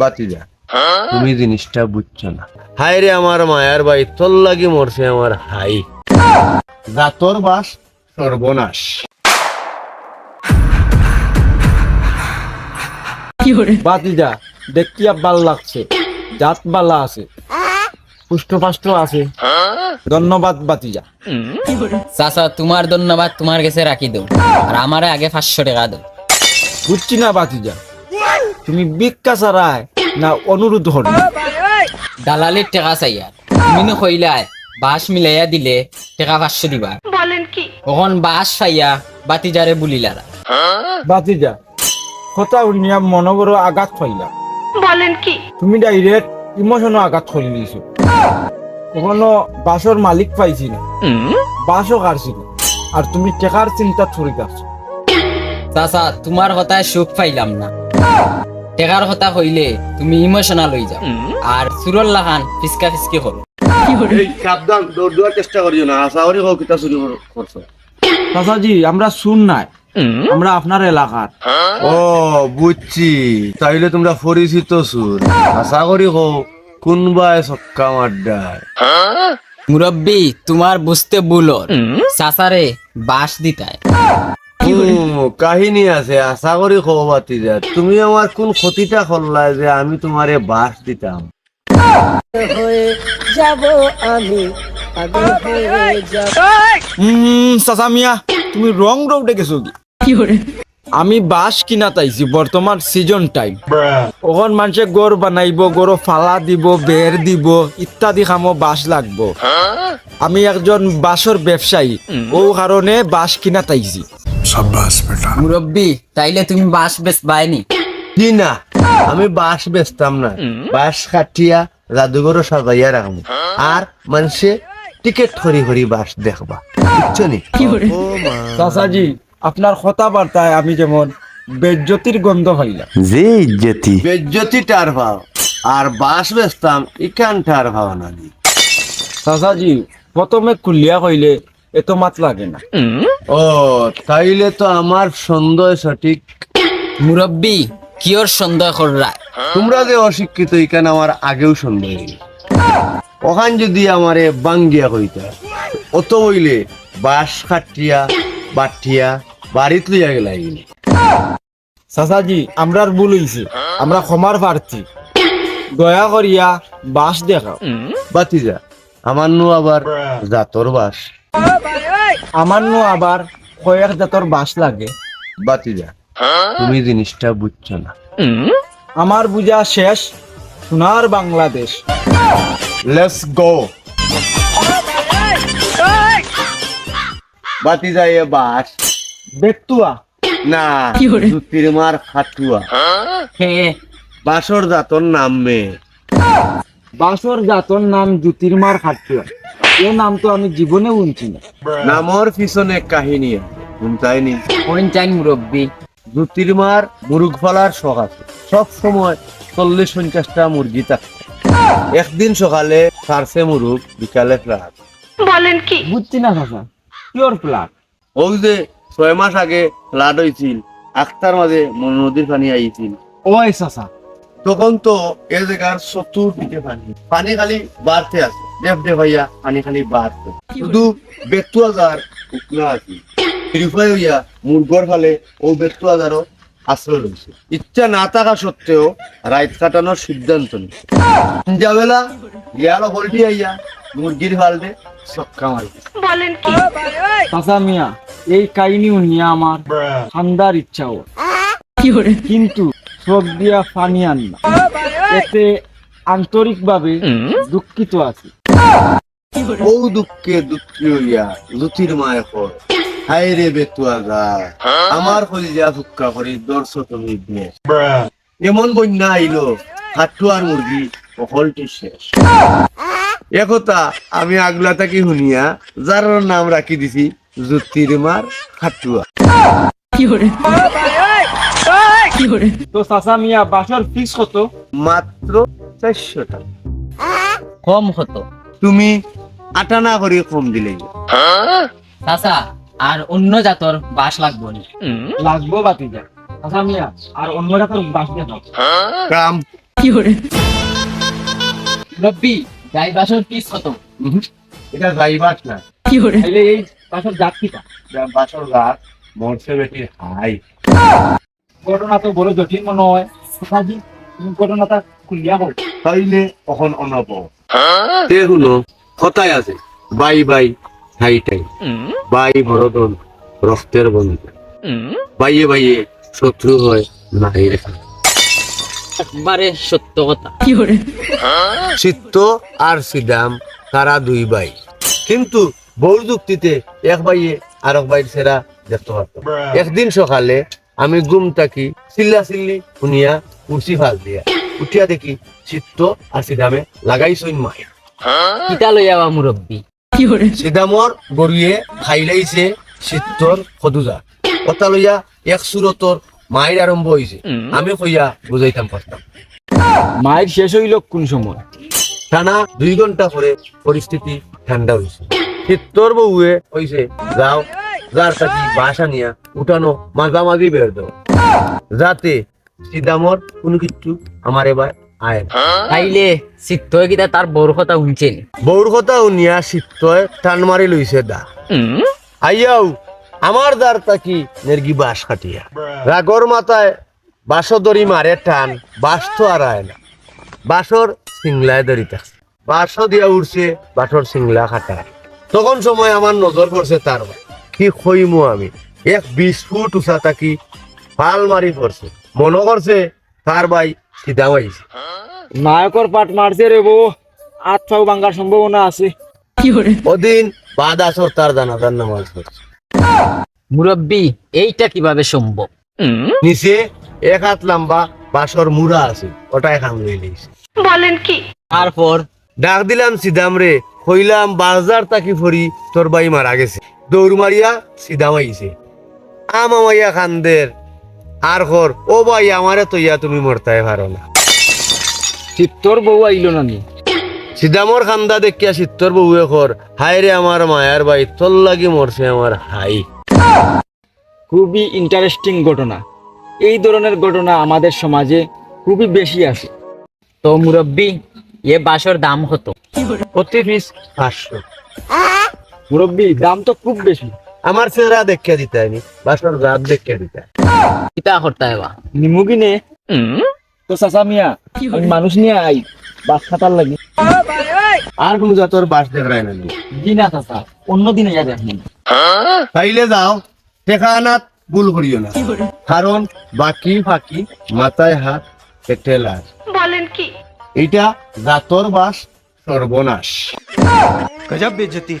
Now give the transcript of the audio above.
বাতিজা তুমি জিনিসটা বুঝছ না। হাই রে আমার মায়ার ভাই তোর লাগি মরছে আমার হাই। জাতর বাস সর্বনাশ। বাতিজা দেখতে ভালো লাগছে। জাত বালা আছে। পুষ্টপাষ্ট আছে। ধন্যবাদ বাতিজা চাচা তোমার ধন্যবাদ তোমার কাছে রাখি দাও। আর আমারে আগে পাঁচশো টাকা দাও। বুঝছি না বাতিজা তুমি ভিক্ষা ছাড়ায় না অনুরোধ হল। দালালির টাকা চাই আর। তুমি নো কইলাই বাস মিলাইয়া দিলে টেকা পাঁচশো দিবা। বলেন কি? কখন বাস পাইয়া বাতিজারে বুলিলারা বাতিজা কথা উনিয়া মনগর আঘাত পাইলা। বলেন কি? তুমি ডাইরেক্ট ইমোশনও আঘাত করে দিয়েছ কখনো বাসর মালিক পাইছি না। বাসও কাটছি না। আর তুমি টেকার চিন্তা ছড়ি কাটছো। চাচা তোমার কথায় সুখ পাইলাম না। টেকার কথা কইলে তুমি ইমোশনাল হয়ে যাও। আর সুরল্লা খান ফিসকা ফিসকি করো এই সাবধান দৌড় দেওয়ার চেষ্টা করিও না। আশা করি হোক কিতা চুরি কর- করছ। চাচাজি আমরা শুন নাই আমরা আপনার এলাকার। ও বুঝছি। তাইলে তোমরা পরিচিত সুর। আশা করি হোক কোনবাই সক্কা মাড্ডায় মুরব্বী তোমার বুঝতে বুলোর চাচারে বাস দিতায়। কাহিনী আছে আশা করি খবরাতি যা তুমি আমার কোন ক্ষতিটা করলা যে আমি তোমারে বাস দিতাম? হুম চাচা মিয়া তুমি রং রোডে গেছো কি? আমি বাস কিনা তাইছি বর্তমান সিজন টাইম ওখন মানুষে গড় বানাইব গড় ফালা দিব বের দিব ইত্যাদি কামো বাস লাগবো। আমি একজন বাসর ব্যবসায়ী ও কারণে বাস কিনা তাইছি। মুরব্বী তাইলে তুমি বাস বেশ বাইনি কি না আমি বাস বেচতাম না। বাস কাটিয়া জাদুঘর সাজাইয়া রাখব। আর মানুষে টিকিট হরি হরি বাস দেখবা। বুঝছ নি? চাচাজি আপনার কথাবার্তায় আমি যেমন বেজ্জতির গন্ধ পাইলাম। যে ইজ্জতি। বেজ্জতি টার ভাও আর বাস বেচতাম ইকান টার ভাও না নি। চাচাজি প্রথমে কুলিয়া কইলে এত মাত লাগে না। ও তাইলে তো আমার সন্দেহ সঠিক। মুরব্বী কিয়র সন্দেহ কররা তোমরা যে অশিক্ষিত এখানে আমার আগেও সন্দেহ। ওখান যদি আমারে বাঙ্গিয়া কইতা অত হইলে বাস কাটিয়া বাটিয়া বাড়িত লইয়া গেলাই চাচাজি আমরার ভুল হইছে। আমরা ক্ষমার প্রার্থী। দয়া করিয়া বাস দেখাও। বাতিজা আমার নু আবার জাতর বাস আমার নো আবার কয়েক জাতর বাস লাগে। বাতিজা। তুমি জিনিসটা বুঝছ না। আমার বুঝা শেষ সোনার বাংলাদেশ। লেটস গো বাতিজা এ বাস বেতুয়া। না জুতির মার খাটুয়া হে। বাসর জাতর নাম মে। বাসর জাতর নাম জ্যোতির্মার খাটুয়া এ নাম তো আমি জীবনে উনছি না। নামর পিছনে কাহিনী শুনতাইনি কোন চাইন মুরব্বী জ্যোতির্মার মুরুগ ফলার শখ আছে। সব সময় চল্লিশ পঞ্চাশটা মুরগি থাকতো একদিন সকালে সারছে মুরুগ বিকালে ফ্লাট বলেন কি? বুঝছি না চাচা পিওর প্লাট ওই যে ছয় মাস আগে ফ্লাড হয়েছিল আখতার মাঝে মন নদীর পানি আইছিল ওই চাচা। তখন তো এ জায়গার চতুর্দিকে পানি। পানি খালি বাড়তে আছে। দেব দেব ভাইয়া পানি খালি বাড়তে শুধু বেতুয়া যার উকনা আছে রিফাই হইয়া মুরগর ফালে ও বেতুয়া যারও আশ্রয় রয়েছে ইচ্ছা না থাকা সত্ত্বেও রাইত কাটানোর সিদ্ধান্ত নিচ্ছে সন্ধ্যাবেলা গিয়ালো হলটি আইয়া মুরগির ফালতে সক্কা মারি বলেন কি? চাচা মিয়া এই কাহিনী উনিয়া আমার ঠান্ডার ইচ্ছাও কিন্তু সব দিয়া ফানি আনবা এতে আন্তরিকভাবে দুঃখিত আছি। ও দুঃখে দুঃখী হইয়া লুতির মায় পর হাই রে বেতুয়া গা আমার ফুক্কা করি দর্শ তুমি এমন বন্যা আইলো হাটুয়ার মুরগি হলটি শেষ। একথা আমি আগলা তাকে শুনিয়া যার নাম রাখি দিছি জ্যোতির মার হাটুয়া। তো চাচা মিয়া বাসর ফিক্স কত? মাত্র চারশো টাকা। কম হতো তুমি আটানা করে কম দিলে। চাচা আর অন্য জাতর বাস লাগবো না। লাগবো বাতি যা চাচা মিয়া আর অন্য জাতের বাস দেখাও কাম। রব্বি যাই বাসর পিস কত? এটা যাইবাস না। তাইলে এই বাসর জাত কিটা? বাসর রাত মরছে বেটির হাই। ঘটনা তো বড় জটিল মনে হয়। তুমি ঘটনাটা খুলিয়া বল। তাইলে তখন অনব এগুলো কথায় আছে। বাই বাই ঠাই ঠাই বাই বড়দন রক্তের বন্ধু। বাইয়ে বাইয়ে শত্রু হয় রেখা। একবারে সত্য কথা। সিদ্ধ আর সিদাম তারা দুই ভাই কিন্তু বউর যুক্তিতে এক ভাইয়ে আর এক ভাইয়ের সেরা দেখতে পারত একদিন সকালে আমি ঘুম থাকি চিল্লা চিল্লি শুনিয়া উঠছি ফাল দিয়া। উঠিয়া দেখি চিত্ত আর সিদামে লাগাইছই মায়। কিতা লই আওয়া মুরব্বী সিদামর গরুয়ে খাইলাইছে চিত্তর সদুজা। কথা লইয়া এক সুরতর মায়ের আরম্ভ হয়েছে আমি কইয়া বুঝাইতাম পারতাম মায়ের শেষ হইল কোন সময়। টানা দুই ঘণ্টা পরে পরিস্থিতি ঠান্ডা হয়েছে চিত্তর বউয়ে হয়েছে যাও যার কাছে বাসা নিয়া উঠানো মাঝামাঝি বের দাও যাতে সিদামর কোনো কিছু আমার এবার আয় না। তাইলে চিত্ত কিতা তার কথা শুনছেন? বউর কথা উনিয়া চিত্তয় টান মারি লইছে দা। আইয়াও আমার দ্বার তাকি নেরগি বাস খাটিয়া। রাগর মাথায় বাস দড়ি মারে টান বাস তো আর আয় না। বাসর সিংলায় দড়ি থাকছে বাস দিয়া উঠছে বাসর সিংলা খাটায়। তখন সময় আমার নজর পড়ছে তার কি খইমু আমি? এক বিশ ফুট উঁচা তাকি পাল মারি পড়ছে। মনে করছে তার ভাই সিধা হয়েছে নায়কর পাট মারছে রে বউ। আট ফাও ভাঙ্গার সম্ভাবনা আছে। ওদিন বাদ আসর তার জানাজার নামাজ পড়ছে মুরব্বী এইটা কীভাবে সম্ভব? নিচে এক হাত লম্বা বাঁশর মুড়া আছে ওটাই খাম লইলিস বলেন কি? তারপর? ডাক দিলাম সিদাম রে। কইলাম বাজার তাকি ফরি তোর বাই মারা গেছে। দৌড় মারিয়া সিদাম আইছে আমা মাইয়া খান্দের আর কর ও ভাই আমারে ইয়া তুমি মরতাই পারো না। চিত্তর বউ আইল না নি? সিদামর খান্দা দেখিয়া চিত্তর বউয়ে কর হাই রে আমার মায়ার ভাই তোর লাগি মরছে আমার হাই। খুবই ইন্টারেস্টিং ঘটনা। এই ধরনের ঘটনা আমাদের সমাজে খুবই বেশি আছে তো মুরব্বী এ বাসর দাম কত? প্রতি পিস পাঁচশো। মুরব্বী দাম তো খুব বেশি। আমার চেহারা দেখিয়া দিতে আমি বাসর রাত দেখিয়া দিতে কিতা করতে হবা নিমুগিনে তো চাচা মিয়া আমি মানুষ নিয়ে আই বাস খাতার লাগি। আর কোন জাতর বাস দেখায় না জি না চাচা অন্য দিনে যা দেখেন তাইলে যাও ভুল করিও না। কারণ বাকি ফাঁকি মাথায় হাত পেটে লাশ বলেন কি? এইটা জাতর বাস সর্বনাশ। গজব বেজতি